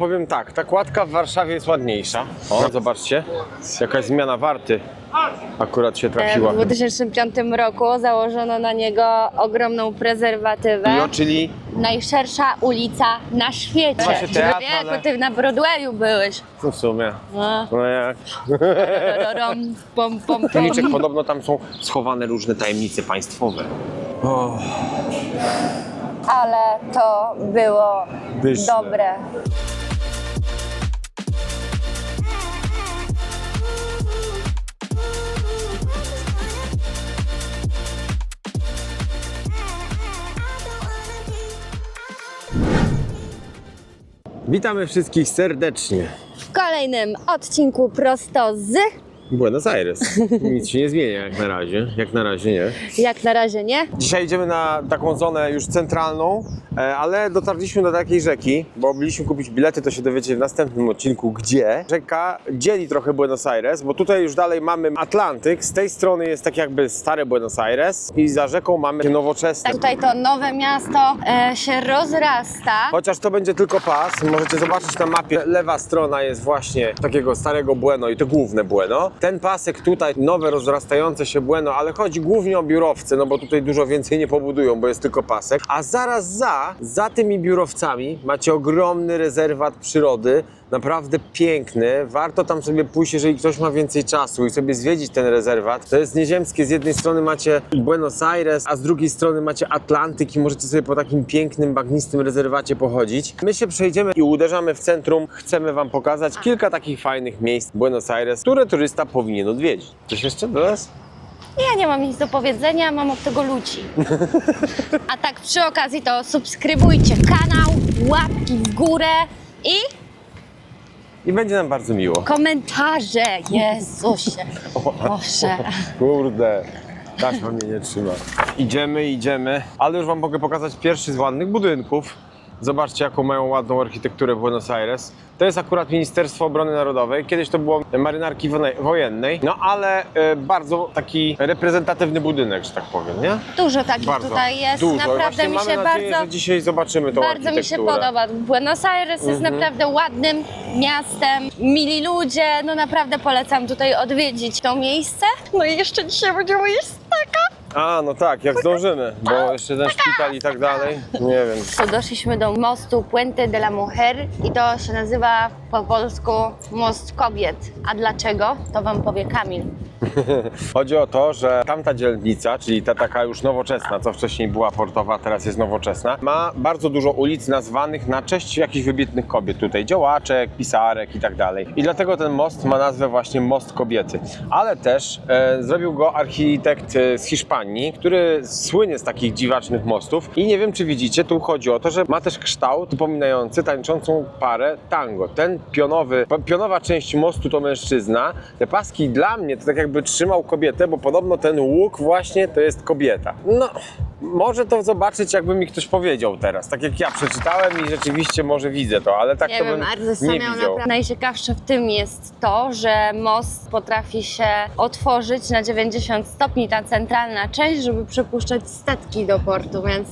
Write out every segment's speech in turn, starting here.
Powiem tak, ta kładka w Warszawie jest ładniejsza. O, zobaczcie, jakaś zmiana warty akurat się E, trafiła. W 2005 roku założono na niego ogromną prezerwatywę. Jo, czyli Najszersza ulica na świecie. Właśnie teatr, Wieku, ale- ty na Broadwayu byłeś. no w sumie, No. no jak. Rom, pom, pom, pom. Króliczek, podobno tam są schowane różne tajemnice państwowe. O, Ale to było Pyszne. dobre. Witamy wszystkich serdecznie. W kolejnym odcinku prosto z... Buenos Aires. Nic się nie zmienia jak na razie. Jak na razie nie. Jak na razie nie? Dzisiaj idziemy na taką zonę już centralną, e, ale dotarliśmy do takiej rzeki, bo byliśmy kupić bilety, to się dowiecie w następnym odcinku, gdzie. Rzeka dzieli trochę Buenos Aires, bo tutaj już dalej mamy Atlantyk, z tej strony jest tak jakby stare Buenos Aires i za rzeką mamy nowoczesne. Tak, tutaj to nowe miasto e, się rozrasta. Chociaż to będzie tylko pas, możecie zobaczyć na mapie, lewa strona jest właśnie takiego starego Bueno i to główne Bueno. Ten pasek tutaj, nowe rozrastające się Bueno, ale chodzi głównie o biurowce, no bo tutaj dużo więcej nie pobudują, bo jest tylko pasek. A zaraz za, za tymi biurowcami macie ogromny rezerwat przyrody, naprawdę piękny. Warto tam sobie pójść, jeżeli ktoś ma więcej czasu i sobie zwiedzić ten rezerwat. To jest nieziemskie. Z jednej strony macie Buenos Aires, a z drugiej strony macie Atlantyk i możecie sobie po takim pięknym, bagnistym rezerwacie pochodzić. My się przejdziemy i uderzamy w centrum. Chcemy Wam pokazać kilka takich fajnych miejsc Buenos Aires, które turysta powinien odwiedzić. Coś jeszcze do nas? Ja nie mam nic do powiedzenia, mam od tego ludzi. A tak przy okazji to subskrybujcie kanał, łapki w górę i I będzie nam bardzo miło. komentarze. Jezusie. Boże. Kurde, taśma mnie nie trzyma. Idziemy, idziemy, ale już Wam mogę pokazać pierwszy z ładnych budynków. Zobaczcie, jaką mają ładną architekturę Buenos Aires. To jest akurat Ministerstwo Obrony Narodowej. Kiedyś to było marynarki wojennej, no ale e, bardzo taki reprezentatywny budynek, że tak powiem, nie? Dużo takich Bardzo. tutaj jest. Dużo. Naprawdę mi się nadzieję, bardzo, że dzisiaj zobaczymy tą bardzo mi się. Mhm. podoba. Buenos Aires jest naprawdę ładnym miastem. Mili ludzie, no naprawdę polecam tutaj odwiedzić to miejsce. No i jeszcze dzisiaj będziemy jeść staka. A, no tak, jak zdążymy, bo jeszcze ten szpital i tak dalej. Nie wiem. To doszliśmy do mostu Puente de la Mujer i to się nazywa po polsku Most Kobiet. A dlaczego? To wam powie Kamil. Chodzi o to, że tamta dzielnica, czyli ta taka już nowoczesna, co wcześniej była portowa, teraz jest nowoczesna, ma bardzo dużo ulic nazwanych na cześć jakichś wybitnych kobiet tutaj, działaczek, pisarek i tak dalej. I dlatego ten most ma nazwę właśnie Most Kobiety. Ale też e, zrobił go architekt e, z Hiszpanii, który słynie z takich dziwacznych mostów i nie wiem czy widzicie, tu chodzi o to, że ma też kształt przypominający tańczącą parę tango. Ten pionowy, pionowa część mostu to mężczyzna, te paski dla mnie to tak jakby trzymał kobietę, bo podobno ten łuk właśnie to jest kobieta. No, może to zobaczyć, jakby mi ktoś powiedział teraz. Tak jak ja przeczytałem i rzeczywiście może widzę to, ale tak Nie to wiem, bym ale nie widział. naprawdę. Najciekawsze w tym jest to, że most potrafi się otworzyć na 90 stopni, ta centralna część, żeby przepuszczać statki do portu, więc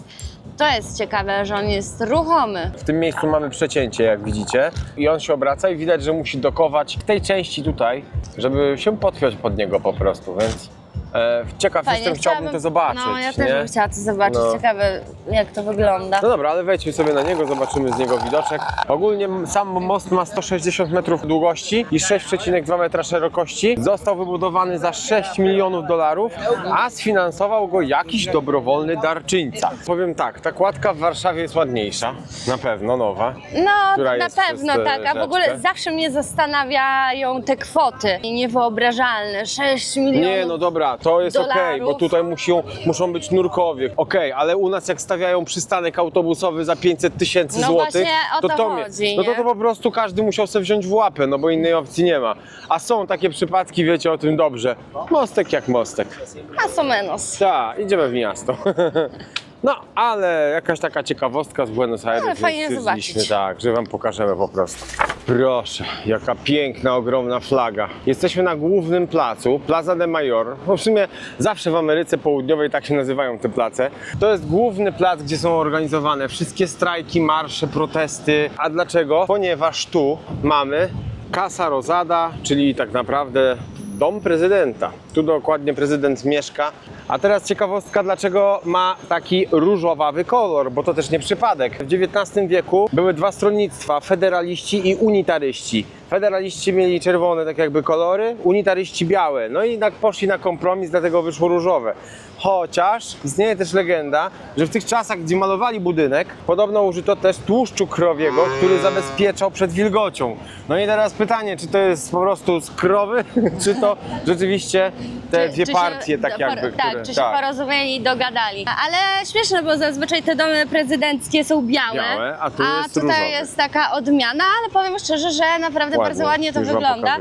to jest ciekawe, że on jest ruchomy. W tym miejscu mamy przecięcie, jak widzicie, i on się obraca i widać, że musi dokować w tej części tutaj, żeby się podpiąć pod niego po prostu, więc e, ciekaw Fajnie, jestem, chciałbym to zobaczyć. No, ja nie? też bym chciała to zobaczyć. No. Ciekawe, jak to wygląda. No dobra, ale wejdźmy sobie na niego, zobaczymy z niego widoczek. Ogólnie sam most ma 160 metrów długości i 6,2 metra szerokości. Został wybudowany za 6 milionów dolarów, a sfinansował go jakiś dobrowolny darczyńca. Powiem tak, ta kładka w Warszawie jest ładniejsza, na pewno nowa. No, która na pewno tak, a w ogóle zawsze mnie zastanawiają te kwoty. Niewyobrażalne, 6 milionów. Nie, no dobra, to jest okej, dolarów. bo tutaj muszą, muszą być nurkowie. Okej, ale u nas jak stawiają przystanek autobusowy za 500 tysięcy No złotych, właśnie o to, to mnie- chodzi, no to, nie? to po prostu każdy musiał sobie wziąć w łapę, no bo innej opcji nie ma. A są takie przypadki, wiecie o tym dobrze. Mostek jak mostek. Más o menos. Tak, idziemy w miasto. No, ale jakaś taka ciekawostka z Buenos Aires, Ale więc fajnie stwierdziliśmy, zobaczyć. Tak, że wam pokażemy po prostu. Proszę, jaka piękna, ogromna flaga. Jesteśmy na głównym placu, Plaza de Mayor. No w sumie zawsze w Ameryce Południowej tak się nazywają te place. To jest główny plac, gdzie są organizowane wszystkie strajki, marsze, protesty. A dlaczego? Ponieważ tu mamy Casa Rosada, czyli tak naprawdę dom prezydenta. Tu dokładnie prezydent mieszka. A teraz ciekawostka, dlaczego ma taki różowawy kolor, bo to też nie przypadek. W XIX wieku były dwa stronnictwa, federaliści i unitaryści. Federaliści mieli czerwone tak jakby kolory, unitaryści białe. No i jednak poszli na kompromis, dlatego wyszło różowe. Chociaż istnieje też legenda, że w tych czasach, gdzie malowali budynek, podobno użyto też tłuszczu krowiego, który zabezpieczał przed wilgocią. No i teraz pytanie, czy to jest po prostu z krowy, czy to rzeczywiście te Czy- dwie czy się partie tak do- jakby, por- Tak, które... czy się porozumieli i dogadali. Ale śmieszne, bo zazwyczaj te domy prezydenckie są białe, Białe, a tu jest tutaj różowy. jest taka odmiana, ale powiem szczerze, że naprawdę Ładnie, bardzo ładnie to wygląda.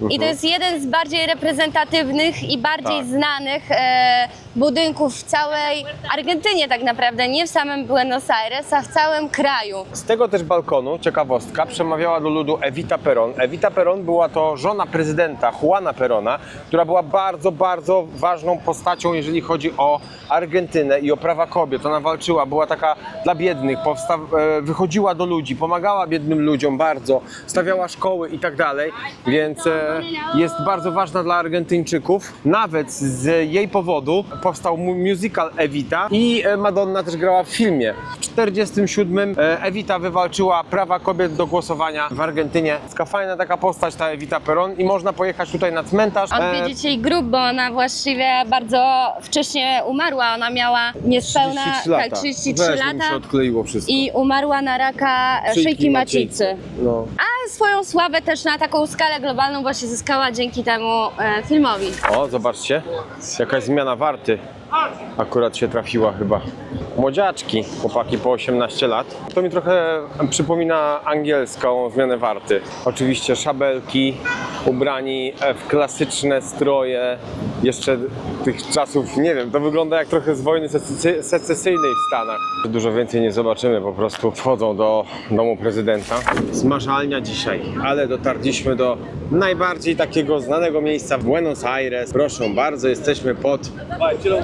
I to Mhm. jest jeden z bardziej reprezentatywnych i bardziej Tak. znanych e, budynków w całej Argentynie tak naprawdę, nie w samym Buenos Aires, a w całym kraju. Z tego też balkonu, ciekawostka, przemawiała do ludu Evita Peron. Evita Peron była to żona prezydenta Juana Perona, która była bardzo, bardzo ważną postacią, jeżeli chodzi o Argentynę i o prawa kobiet. Ona walczyła, była taka dla biednych, powsta- e, wychodziła do ludzi, pomagała biednym ludziom bardzo, stawiała szkoły i tak dalej, więc e, jest bardzo ważna dla Argentyńczyków. Nawet z jej powodu powstał mu- musical Evita i e, Madonna też grała w filmie. W 1947 Evita wywalczyła prawa kobiet do głosowania w Argentynie. Taka fajna taka postać ta Evita Peron i można pojechać tutaj na cmentarz. E, Odwiedzić jej grób, bo ona właściwie bardzo wcześnie umarła. Ona miała niespełna 33 lata. Tak, 33 Weź, mi się lata odkleiło wszystko. i umarła na raka szyjki macicy. No. A swoją sławę też na taką skalę globalną właśnie zyskała dzięki temu e, filmowi. O, zobaczcie, jakaś zmiana warty akurat się trafiła chyba. Młodziaczki, chłopaki po 18 lat. To mi trochę przypomina angielską zmianę warty. Oczywiście szabelki, ubrani w klasyczne stroje, jeszcze tych czasów, nie wiem, to wygląda jak trochę z wojny secesy- secesyjnej w Stanach. Dużo więcej nie zobaczymy, po prostu wchodzą do domu prezydenta. Zmarzalnia dzisiaj, ale dotarliśmy do najbardziej takiego znanego miejsca w Buenos Aires. Proszę bardzo, jesteśmy pod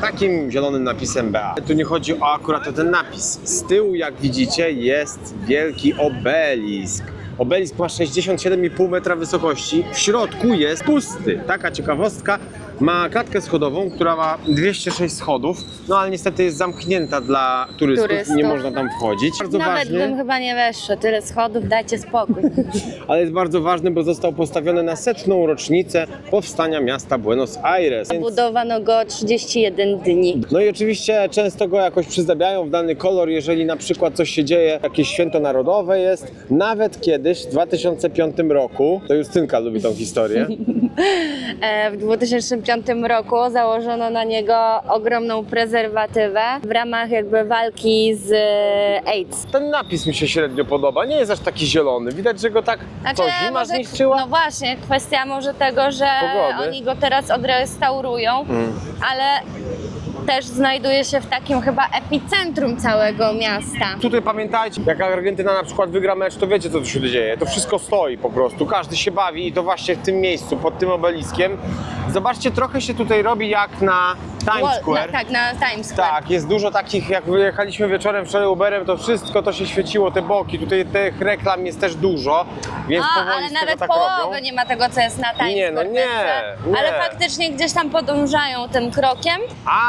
takim zielonym napisem BA. Tu nie chodzi o akurat o ten napis. Z tyłu, jak widzicie, jest wielki obelisk. Obelisk ma 67,5 metra wysokości. W środku jest pusty. Taka ciekawostka. Ma klatkę schodową, która ma 206 schodów, no ale niestety jest zamknięta dla turystów, Turystów. nie można tam wchodzić. Bardzo Nawet ważny, bym chyba nie weszła, tyle schodów, dajcie spokój. ale jest bardzo ważny, bo został postawiony na setną rocznicę powstania miasta Buenos Aires. Więc- Budowano go 31 dni. No i oczywiście często go jakoś przyzdabiają w dany kolor, jeżeli na przykład coś się dzieje, jakieś święto narodowe jest. Nawet kiedyś, w 2005 roku, to Justynka lubi tą historię, E, W 2005 roku założono na niego ogromną prezerwatywę w ramach jakby walki z e, AIDS. ten napis mi się średnio podoba, nie jest aż taki zielony. Widać, że go tak to zima może- zniszczyła. No właśnie, kwestia może tego, że Pogody. oni go teraz odrestaurują, Mm. ale też znajduje się w takim chyba epicentrum całego miasta. Tutaj pamiętajcie, jak Argentyna na przykład wygra mecz, to wiecie co tu się dzieje. To wszystko stoi po prostu, każdy się bawi i to właśnie w tym miejscu, pod tym obeliskiem. Zobaczcie, trochę się tutaj robi jak na Times Wall- Square. Na, tak, na Times Square. Tak, jest dużo takich, jak wyjechaliśmy wieczorem wczoraj Uberem, to wszystko to się świeciło, te boki, tutaj tych reklam jest też dużo, więc A, powoli ale z tego nawet tak połowy robią. nie ma tego, co jest na Times Nie, no Square. nie, nie. Ale faktycznie gdzieś tam podążają tym krokiem.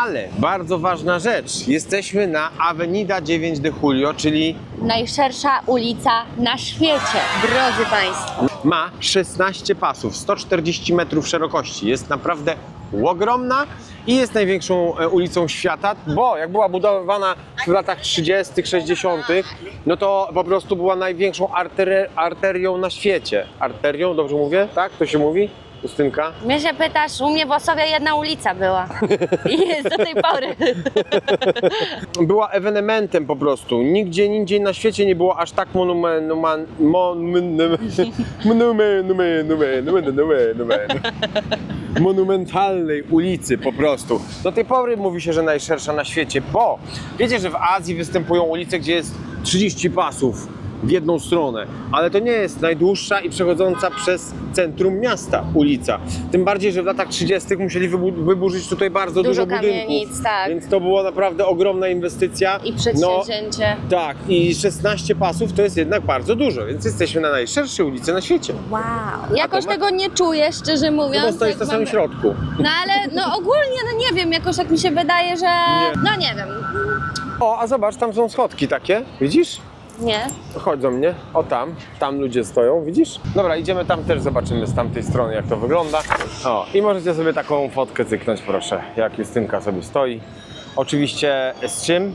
Ale bardzo ważna rzecz, jesteśmy na Avenida 9 de Julio, czyli Najszersza ulica na świecie, drodzy Państwo. ma 16 pasów, 140 metrów szerokości, jest naprawdę ogromna i jest największą e, ulicą świata, bo jak była budowana w latach 30., 60., no to po prostu była największą arteri- arterią na świecie. Arterią, dobrze mówię? Tak? To się mówi? Justynka? Mnie się pytasz, u mnie w Osowie jedna ulica była. I jest do tej pory. była ewenementem po prostu. Nigdzie indziej na świecie nie było aż tak monumen, monumen, monumen, monumen, monumen, monumen, monumen, monumentalnej ulicy po prostu. Do tej pory mówi się, że najszersza na świecie, bo wiecie, że w Azji występują ulice, gdzie jest 30 pasów. W jedną stronę, ale to nie jest najdłuższa i przechodząca przez centrum miasta ulica. Tym bardziej, że w latach 30. musieli wybu- wyburzyć tutaj bardzo Dużo dużo, budynków. tak. Więc to była naprawdę ogromna inwestycja. I No, przedsięwzięcie. tak, i 16 pasów to jest jednak bardzo dużo, więc jesteśmy na najszerszej ulicy na świecie. Wow. Jakoś ma- tego nie czuję, szczerze mówiąc. No bo stoisz jak na samym mamy- środku. No ale no ogólnie, no nie wiem, jakoś tak mi się wydaje, że... Nie. No nie wiem. O, a zobacz, tam są schodki takie, widzisz? Nie. Chodź do mnie, o tam, tam ludzie stoją, widzisz? Dobra, idziemy tam też, zobaczymy z tamtej strony jak to wygląda. O, i możecie sobie taką fotkę cyknąć, proszę, jak Justynka sobie stoi. Oczywiście z czym?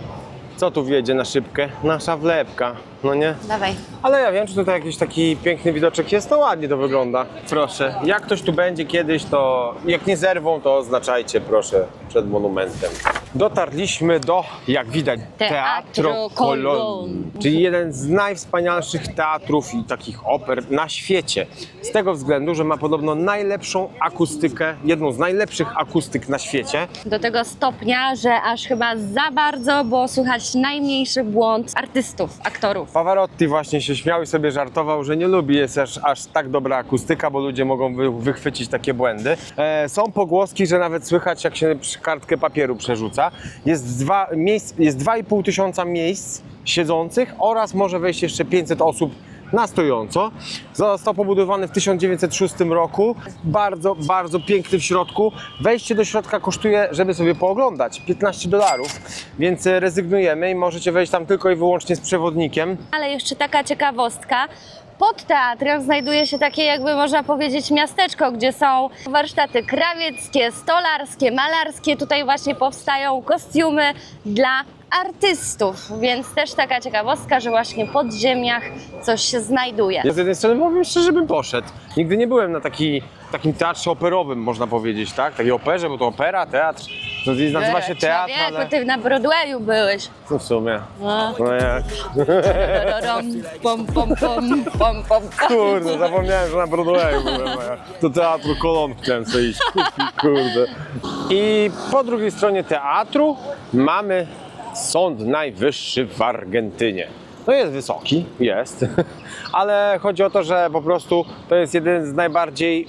Co tu wjedzie na szybkę? Nasza wlepka, no nie? Dawaj. Ale ja wiem, czy tutaj jakiś taki piękny widoczek jest, to ładnie to wygląda. Proszę, jak ktoś tu będzie kiedyś, to jak nie zerwą, to oznaczajcie, proszę, przed monumentem. Dotarliśmy do, jak widać, Teatru Teatro Colón, Colón. czyli jeden z najwspanialszych teatrów i takich oper na świecie. Z tego względu, że ma podobno najlepszą akustykę, jedną z najlepszych akustyk na świecie. Do tego stopnia, że aż chyba za bardzo było słychać najmniejszy błąd artystów, aktorów. Pavarotti właśnie się śmiał i sobie żartował, że nie lubi jest aż, aż tak dobra akustyka, bo ludzie mogą wy, wychwycić takie błędy. E, są pogłoski, że nawet słychać jak się kartkę papieru przerzuca. Jest, dwa, miejsc, jest 2,5 tysiąca miejsc siedzących oraz może wejść jeszcze 500 osób na stojąco. Został pobudowany w 1906 roku. Bardzo, bardzo piękny w środku. Wejście do środka kosztuje, żeby sobie pooglądać, 15 dolarów, więc rezygnujemy i możecie wejść tam tylko i wyłącznie z przewodnikiem. Ale jeszcze taka ciekawostka. Pod teatrem znajduje się takie, jakby można powiedzieć, miasteczko, gdzie są warsztaty krawieckie, stolarskie, malarskie. Tutaj właśnie powstają kostiumy dla artystów, więc też taka ciekawostka, że właśnie pod ziemiach coś się znajduje. Ja z jednej strony powiem szczerze, bym poszedł. Nigdy nie byłem na taki, takim teatrze operowym, można powiedzieć, tak? Takiej operze, bo to opera, teatr. To nazywa się teatr, Człowieku, ale... ty na Broadwayu byłeś. No w sumie. No. No jak? Pom, pom, pom, pom, pom. Kurde, zapomniałem, że na Broadwayu byłem. Do teatru Kolon chciałem sobie iść. Kurde. I po drugiej stronie teatru mamy Sąd Najwyższy w Argentynie. No jest wysoki, jest, ale chodzi o to, że po prostu to jest jeden z najbardziej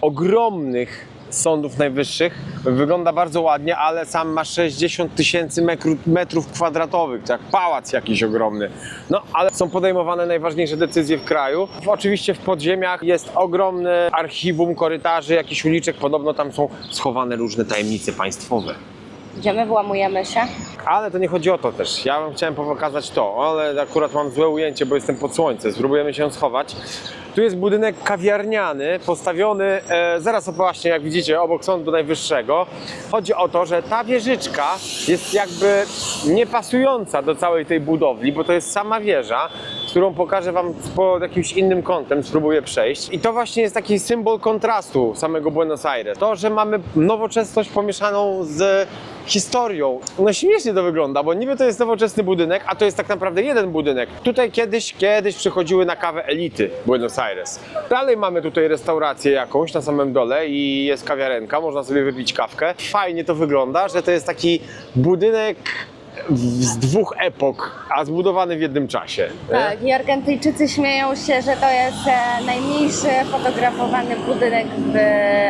ogromnych sądów najwyższych. Wygląda bardzo ładnie, ale sam ma 60 tysięcy metrów kwadratowych, tak pałac jakiś ogromny. No, ale są podejmowane najważniejsze decyzje w kraju. Oczywiście w podziemiach jest ogromne archiwum korytarzy, jakichś uliczek. Podobno tam są schowane różne tajemnice państwowe. Idziemy, włamujemy się. Ale to nie chodzi o to też. Ja bym chciałem pokazać to, ale akurat mam złe ujęcie, bo jestem pod słońce. Spróbujemy się schować. Tu jest budynek kawiarniany, postawiony e, zaraz właśnie, jak widzicie, obok Sądu Najwyższego. Chodzi o to, że ta wieżyczka jest jakby niepasująca do całej tej budowli, bo to jest sama wieża, którą pokażę Wam pod jakimś innym kątem, spróbuję przejść. I to właśnie jest taki symbol kontrastu samego Buenos Aires. To, że mamy nowoczesność pomieszaną z historią. No śmiesznie to wygląda, bo niby to jest nowoczesny budynek, a to jest tak naprawdę jeden budynek. Tutaj kiedyś, kiedyś przychodziły na kawę elity Buenos Aires. Dalej mamy tutaj restaurację jakąś na samym dole i jest kawiarenka, można sobie wypić kawkę. Fajnie to wygląda, że to jest taki budynek z dwóch epok, a zbudowany w jednym czasie. Tak, i Argentyjczycy śmieją się, że to jest e, najmniejszy fotografowany budynek w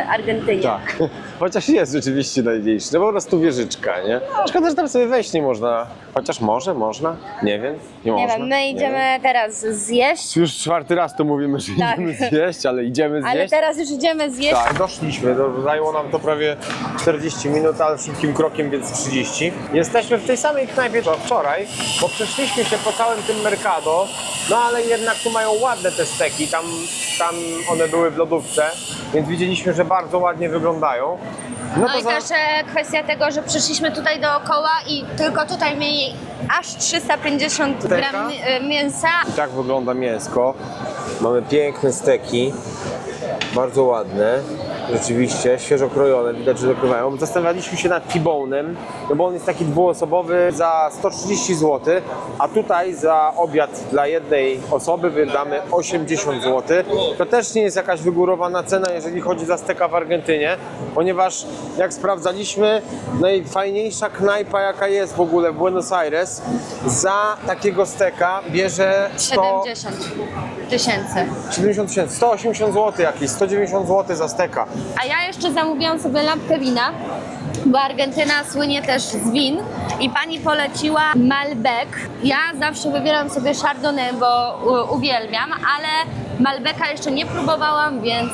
Argentynie. Tak. Chociaż jest rzeczywiście najmniejszy. No po prostu wieżyczka, nie? Szkoda, że tam sobie wejść nie można. Chociaż może, można? Nie wiem. Nie, Nie można. wiem, my idziemy wiem. teraz zjeść, Już czwarty raz to mówimy, że Tak. idziemy zjeść, ale idziemy zjeść. ale teraz już idziemy zjeść. Tak, doszliśmy. Zajęło nam to prawie 40 minut, ale szybkim krokiem, więc 30. Jesteśmy w tej samej knajpie co wczoraj, bo przeszliśmy się po całym tym Mercado, no ale jednak tu mają ładne te steki, tam, tam one były w lodówce, więc widzieliśmy, że bardzo ładnie wyglądają. No, to i za- też e, kwestia tego, że przyszliśmy tutaj dookoła i tylko tutaj mieli aż 350 Steka? gram e, mięsa. I tak wygląda mięsko. Mamy piękne steki, bardzo ładne. Rzeczywiście, świeżo krojone, widać, że dokrywają. Zastanawialiśmy się nad T-Bone'em, no bo on jest taki dwuosobowy za 130 zł, a tutaj za obiad dla jednej osoby wydamy 80 zł. To też nie jest jakaś wygórowana cena, jeżeli chodzi za steka w Argentynie, ponieważ jak sprawdzaliśmy, najfajniejsza knajpa jaka jest w ogóle w Buenos Aires, za takiego steka bierze 100... 70 tysięcy. 70 tysięcy, 180 zł jakieś, 190 zł za steka. A ja jeszcze zamówiłam sobie lampkę wina, bo Argentyna słynie też z win i pani poleciła Malbec. Ja zawsze wybieram sobie Chardonnay, bo uwielbiam, ale Malbeca jeszcze nie próbowałam, więc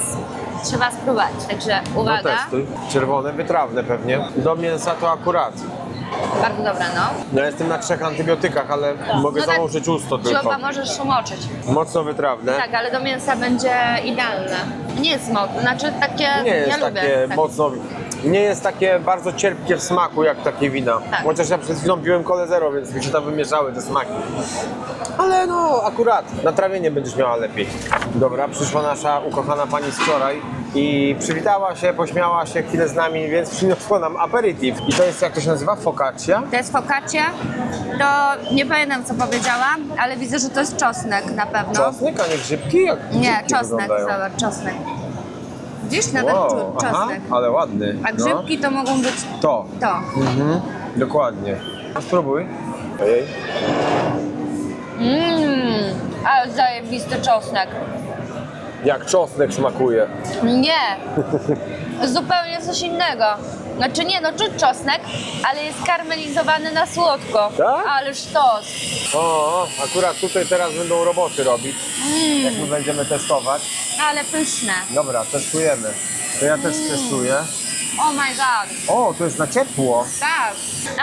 trzeba spróbować. Także No uwaga, testuj. Czerwone, wytrawne pewnie. Do mięsa to akurat. Bardzo dobra, no. Ja jestem na trzech antybiotykach, ale mogę no tak, założyć usto tylko. Dzioba możesz umoczyć. Mocno wytrawne. Tak, ale do mięsa będzie idealne. Nie jest mocne, znaczy takie, Nie jest ja takie lubię. mocno... Nie jest takie bardzo cierpkie w smaku jak takie wina. Tak. Chociaż ja przed chwilą piłem kole zero, więc mi się tam wymieszały te smaki. Ale no, akurat na trawienie będziesz miała lepiej. Dobra, przyszła nasza ukochana pani z wczoraj i przywitała się, pośmiała się chwilę z nami, więc przyniosła nam aperitif. I to jest, jak to się nazywa, focaccia? To jest focaccia, to nie pamiętam co powiedziała, ale widzę, że to jest czosnek na pewno. Czosnek, a nie grzybki? Jak Nie, grzybki czosnek, wyglądają. zobacz, czosnek. Widzisz, nawet Wow, czuć aha, czosnek. ale ładny. A no. grzybki to mogą być To. to. Mhm, dokładnie. Spróbuj. Ojej. Mmm, ale zajebisty czosnek. Jak czosnek smakuje. Nie, zupełnie coś innego. Znaczy nie, no czuć czosnek, ale jest karmelizowany na słodko. Tak? Ale sztos. O, akurat tutaj teraz będą roboty robić, Mm. jak my będziemy testować. Ale pyszne. Dobra, testujemy. To ja też testuję. Oh my god. O, to jest na ciepło. Tak.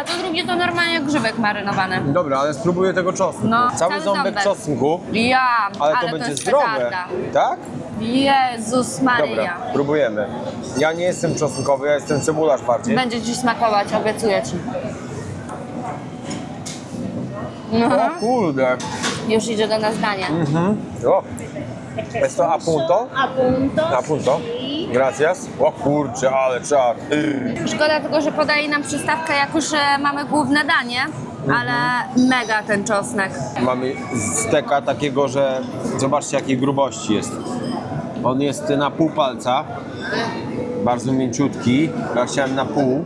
A to drugie to normalnie grzybek marynowany. Dobra, ale spróbuję tego czosnku. No, cały, cały ząbek ząbek. czosnku, Ja, ale, ale, to będzie jest zdrowe. petarda. Tak? Jezus Maria. Dobra, próbujemy. Ja nie jestem czosnkowy, ja jestem cebularz bardziej. Będzie ci smakować, obiecuję ci. No, O kurde. już idzie do nas danie. Mhm. O, jest to a punto? A punto. A punto. Gracias. O kurczę, ale czad. Szkoda tylko, że podaje nam przystawkę, jak już e, mamy główne danie, ale mega ten czosnek. Mamy steka takiego, że zobaczcie jakiej grubości jest. On jest na pół palca, bardzo mięciutki. Ja chciałem na pół.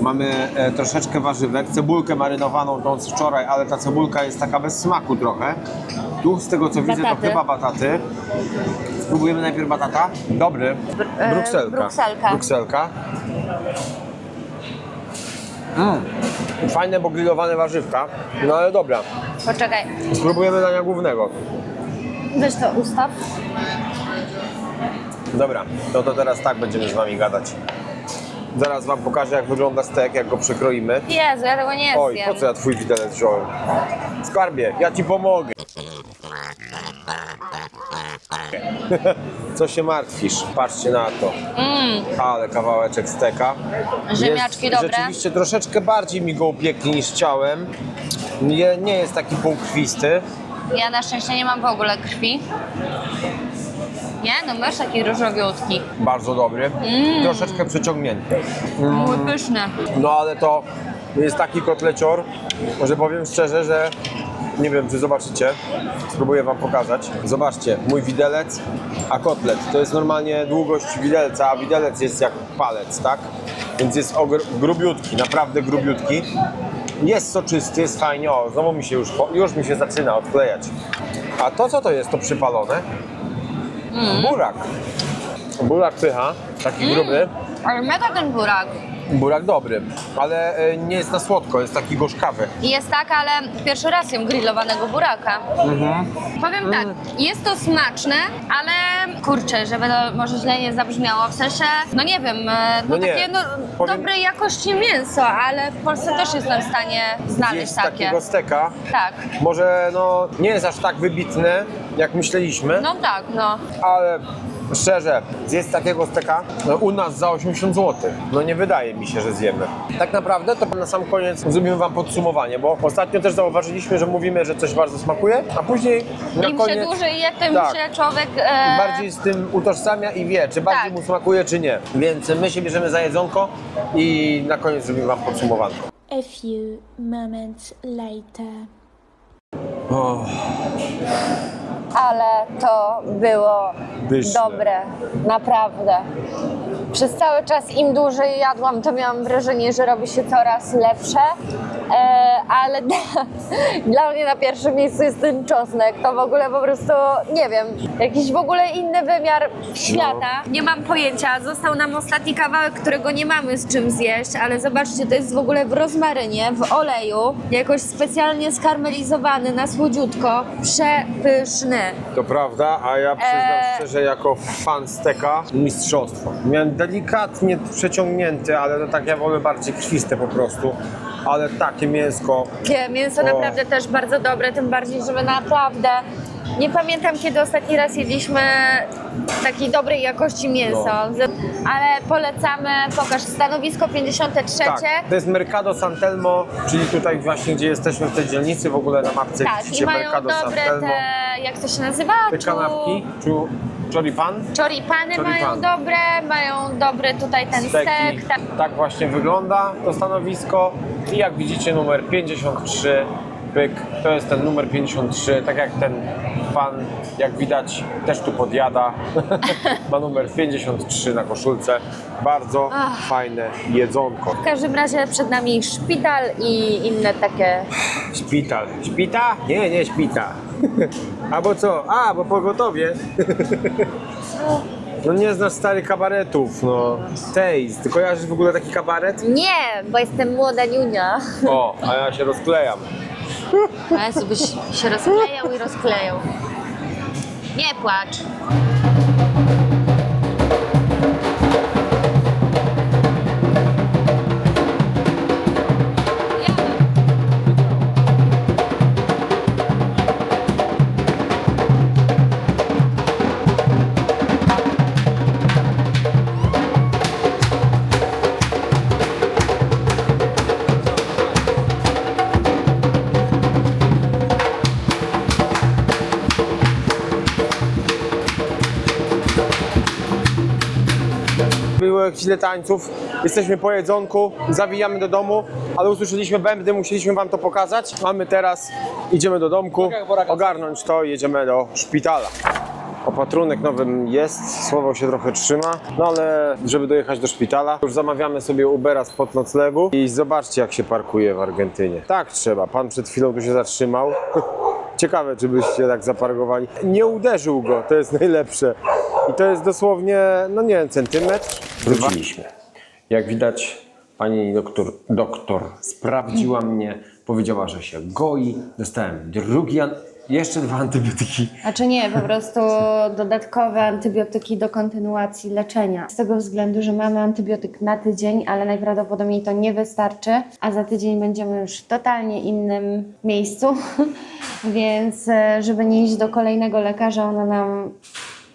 Mamy e, troszeczkę warzywek, cebulkę marynowaną tą z wczoraj, ale ta cebulka jest taka bez smaku trochę. Tu z tego co widzę to Bataty. chyba bataty. Spróbujemy najpierw batata. Dobry. e, Brukselka. brukselka. Brukselka. Mm. Fajne, bo grillowane warzywka. No ale dobra. Poczekaj, Spróbujemy dania głównego. weź to ustaw. Dobra, no to teraz tak będziemy z wami gadać. Zaraz wam pokażę jak wygląda stek, jak go przekroimy. Jezu, ja tego nie Oj, zjem. po co ja twój widelec wziąłem? Skarbie, ja ci pomogę. Co się martwisz? Patrzcie na to. Mm, Ale kawałeczek steka. Ziemniaczki jest dobre. Rzeczywiście troszeczkę bardziej mi go upiekli niż chciałem. Nie, nie jest taki półkrwisty. ja na szczęście nie mam w ogóle krwi. Nie, no masz taki różowiutki. Bardzo dobry. Mm. Troszeczkę przeciągnięty. Mój pyszny. No ale to jest taki kotlecior, że powiem szczerze, że nie wiem czy zobaczycie, spróbuję wam pokazać. Zobaczcie, mój widelec, a kotlet to jest normalnie długość widelca, a widelec jest jak palec, tak? Więc jest grubiutki, naprawdę grubiutki. Jest soczysty, jest fajnie, o znowu mi się już, już mi się zaczyna odklejać. A to co to jest, to przypalone? Burak. Burak pycha, taki gruby. Ale mega ten burak. Burak dobry, ale e, nie jest na słodko, jest taki gorzkawy. Jest tak, ale pierwszy raz jem grillowanego buraka. Mhm. Powiem tak, jest to smaczne, ale kurczę, żeby to może źle nie zabrzmiało, w sensie, no nie wiem, e, no, No nie, takie no, powiem- dobrej jakości mięso, ale w Polsce też jestem w stanie znaleźć Jest takie. takiego steka, Tak. może no nie jest aż tak wybitne, jak myśleliśmy, No tak, no. ale szczerze, zjeść takiego steka no, u nas za 80 zł. No nie wydaje mi się, że zjemy. Tak naprawdę to na sam koniec zrobimy Wam podsumowanie, bo ostatnio też zauważyliśmy, że mówimy, że coś bardzo smakuje, a później na Im koniec się dłużej je, tym Tak. się człowiek... E... bardziej z tym utożsamia i wie, czy bardziej Tak. mu smakuje, czy nie. Więc my się bierzemy za jedzonko i na koniec zrobimy Wam podsumowanie. A few moments later. Ale to było Pyszne. dobre, naprawdę. Przez cały czas im dłużej jadłam, to miałam wrażenie, że robi się coraz lepsze, e, ale dla mnie na pierwszym miejscu jest ten czosnek. To w ogóle po prostu, nie wiem, jakiś w ogóle inny wymiar świata. Nie mam pojęcia, został nam ostatni kawałek, którego nie mamy z czym zjeść, ale zobaczcie, to jest w ogóle w rozmarynie, w oleju, jakoś specjalnie skarmelizowany na słodziutko, przepyszny. To prawda, a ja przyznam Eee. szczerze, jako fan steka, mistrzostwo. Miałem delikatnie przeciągnięty, ale to tak ja wolę bardziej krwiste po prostu. Ale takie mięsko, Nie, mięso O. naprawdę też bardzo dobre, tym bardziej, że my naprawdę nie pamiętam kiedy ostatni raz jedliśmy takiej dobrej jakości mięso, No. Ale polecamy, pokaż stanowisko 53. tak, to jest Mercado Santelmo, czyli tutaj właśnie, gdzie jesteśmy w tej dzielnicy, w ogóle na mapce Tak, i widzicie mają Mercado dobre Santelmo. te, jak to się nazywa? Te Czu- kanapki, czu, choripan, Choripany Choripan. mają dobre, mają dobry tutaj ten steki. stek. Tak. Tak właśnie wygląda to stanowisko i jak widzicie numer 53, to jest ten numer 53, tak jak ten pan, jak widać, też tu podjada. Ma numer 53 na koszulce. Bardzo Ach. fajne jedzonko. W każdym razie przed nami szpital i inne takie Szpital. Śpita? Nie, nie śpita. Albo co? A, bo pogotowie. No nie znasz starych kabaretów, no. Taste. Kojarzysz w ogóle taki kabaret? Nie, bo jestem młoda niunia. O, a ja się rozklejam. Jezu, byś się rozklejał i rozklejał. Nie płacz. Chwilę tańców, jesteśmy po jedzonku, zawijamy do domu, ale usłyszeliśmy bębny, musieliśmy wam to pokazać. Mamy teraz, idziemy do domku, ogarnąć to i jedziemy do szpitala. Opatrunek nowym jest, słowo się trochę trzyma, no ale żeby dojechać do szpitala, już zamawiamy sobie Ubera spod noclegu i zobaczcie jak się parkuje w Argentynie. Tak trzeba, pan przed chwilą tu się zatrzymał. Ciekawe, czy byście tak zaparkowali. Nie uderzył go, to jest najlepsze. I to jest dosłownie, no nie wiem, centymetr. Wróciliśmy. Jak widać, pani doktor, doktor sprawdziła mnie, powiedziała, że się goi. Dostałem drugi, an- jeszcze dwa antybiotyki. Znaczy nie, po prostu dodatkowe antybiotyki do kontynuacji leczenia. Z tego względu, że mamy antybiotyk na tydzień, ale najprawdopodobniej to nie wystarczy, a za tydzień będziemy już w totalnie innym miejscu, więc e, żeby nie iść do kolejnego lekarza, ona nam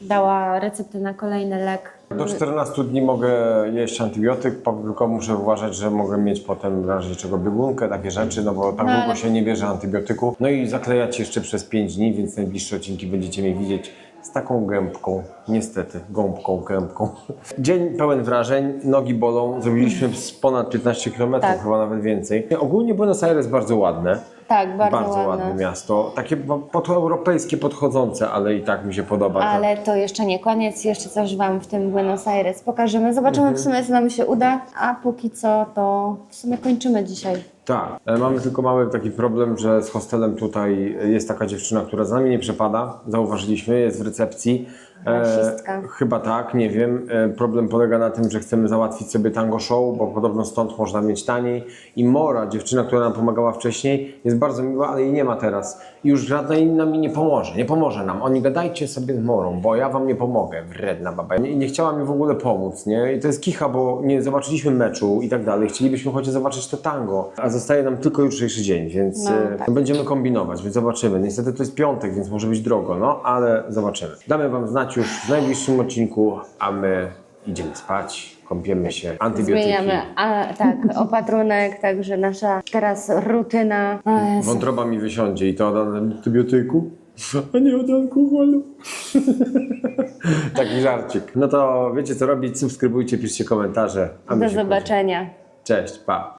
dała receptę na kolejny lek. Do 14 dni mogę jeść antybiotyk, tylko muszę uważać, że mogę mieć potem w razie czego biegunkę, takie rzeczy, no bo tak No, długo się nie bierze antybiotyku. No i zaklejać jeszcze przez 5 dni, więc najbliższe odcinki będziecie mnie widzieć z taką gębką, niestety, gąbką, gębką. Dzień pełen wrażeń, nogi bolą, zrobiliśmy ponad 15 km, Tak. chyba nawet więcej. Ogólnie Buenos Aires bardzo ładne. Tak, bardzo, ładne ładne. miasto, takie podeuropejskie podchodzące, ale i tak mi się podoba. Ale to jeszcze nie koniec, jeszcze coś Wam w tym Buenos Aires pokażemy. Zobaczymy Mhm. w sumie, co nam się uda, a póki co to w sumie kończymy dzisiaj. Tak, e, mamy tylko mały taki problem, że z hostelem tutaj jest taka dziewczyna, która z nami nie przepada, zauważyliśmy, jest w recepcji, Rasistka. chyba tak, nie wiem. E, problem polega na tym, że chcemy załatwić sobie tango show, bo podobno stąd można mieć taniej. I Mora, dziewczyna, która nam pomagała wcześniej, jest bardzo miła, ale jej nie ma teraz. I już żadna inna mi nie pomoże. Nie pomoże nam. Oni gadajcie sobie z Morą, bo ja wam nie pomogę. Wredna baba. I nie chciała mi w ogóle pomóc, nie? I to jest kicha, bo nie zobaczyliśmy meczu i tak dalej. Chcielibyśmy chociaż zobaczyć to tango. A zostaje nam tylko jutrzejszy dzień, więc No, e, tak. będziemy kombinować, więc zobaczymy. Niestety to jest piątek, więc może być drogo, no ale zobaczymy. Damy wam znać już w najbliższym odcinku, a my idziemy spać, kąpiemy się, antybiotyki. Zmieniamy, a tak, opatrunek, także nasza teraz rutyna. O Jezu. Wątroba mi wysiądzie i to od antybiotyku, a nie od alkoholu. Taki żarcik. No to wiecie co robić, subskrybujcie, piszcie komentarze. A my Do się zobaczenia. Cześć, pa.